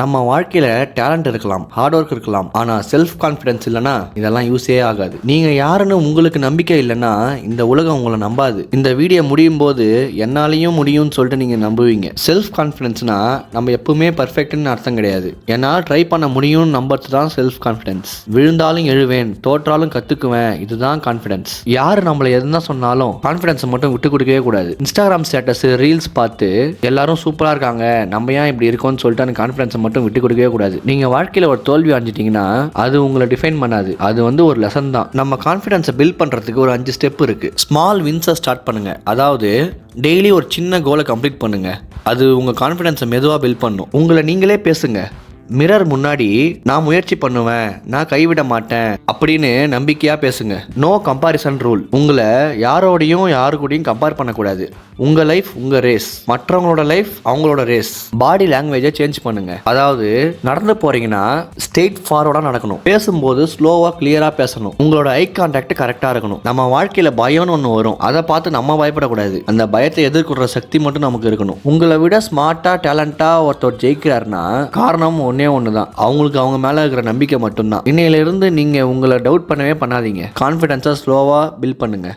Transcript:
நம்ம வாழ்க்கையில டேலண்ட் இருக்கலாம் ஹார்ட் ஒர்க் இருக்கலாம் ஆனா செல்ஃப் கான்ஃபிடன்ஸ் இல்லைன்னா இதெல்லாம் யூஸே ஆகாது. நீங்க யாருன்னு உங்களுக்கு நம்பிக்கை இல்லைன்னா இந்த உலகம் உங்களை நம்பாது. இந்த வீடியோ முடியும் போது என்னாலையும் முடியும்னு சொல்லிட்டு நீங்க நம்புவீங்க. செல்ஃப் கான்ஃபிடன்ஸ்னா நம்ம எப்பவுமே பர்ஃபெக்ட்னு அர்த்தம் கிடையாது. என்னால் ட்ரை பண்ண முடியும்னு நம்புறது தான் செல்ஃப் கான்ஃபிடன்ஸ் விழுந்தாலும் எழுவேன் தோற்றாலும் கத்துக்குவேன் இதுதான் கான்ஃபிடன்ஸ் யார் நம்மளை எதுனா சொன்னாலும் கான்ஃபிடன்ஸை மட்டும் விட்டு கொடுக்கவே கூடாது. இன்ஸ்டாகிராம் ஸ்டேட்டஸ் ரீல்ஸ் பார்த்து எல்லாரும் சூப்பராக இருக்காங்க நம்ம ஏன் இப்படி இருக்கோம்னு சொல்லிட்டு அந்த கான்ஃபிடன்ஸை மட்டும் விட்டு கொடுக்கவே கூடாது. நீங்கள் வாழ்க்கையில் ஒரு தோல்வி அடைஞ்சிட்டிங்கன்னா அது உங்களை டிஃபைன் பண்ணாது. அது வந்து ஒரு லெசன் தான். நம்ம கான்ஃபிடன்ஸை பில்ட் பண்ணுறதுக்கு ஒரு அஞ்சு ஸ்டெப் இருக்கு. ஸ்மால் வின்ஸை ஸ்டார்ட் பண்ணுங்க. அதாவது டெய்லி ஒரு சின்ன கோலை கம்ப்ளீட் பண்ணுங்க. அது உங்கள் கான்ஃபிடன்ஸை மெதுவாக பில்ட் பண்ணும். உங்களை நீங்களே பேசுங்க. மிரர் முன்னாடி நான் முயற்சி பண்ணுவேன் நான் கைவிட மாட்டேன் அப்படின்னு நம்பிக்கையா பேசுங்க. நோ கம்பாரிசன் ரூல் உங்களை யாரோடையும் யாரு கூடயும் கம்பேர் பண்ணக்கூடாது. உங்க லைஃப் உங்க ரேஸ் மற்றவங்களோட லைஃப் அவங்களோட ரேஸ் பாடி லாங்குவேஜை சேஞ்ச் பண்ணுங்க. அதாவது நடந்து போறீங்கன்னா ஸ்ட்ரெயிட் ஃபார்வர்டா நடக்கணும். பேசும்போது ஸ்லோவா கிளியரா பேசணும். உங்களோட ஐ கான்டாக்ட் கரெக்டா இருக்கணும். நம்ம வாழ்க்கையில பயம்னு ஒன்று வரும். அதை பார்த்து நம்ம பயப்படக்கூடாது. அந்த பயத்தை எதிர்கொள்ற சக்தி மட்டும் நமக்கு இருக்கணும். உங்களை விட ஸ்மார்ட்டா டேலண்டா ஒருத்தர் ஜெயிக்கிறாருன்னா காரணம் ஒன்னே ஒன்று தான் அவங்களுக்கு அவங்க மேலே இருக்கிற நம்பிக்கை மட்டும்தான். இன்னையிலிருந்து நீங்கள் உங்களை டவுட் பண்ணவே பண்ணாதீங்க. கான்ஃபிடென்ஸாக ஸ்லோவாக பில்ட் பண்ணுங்கள்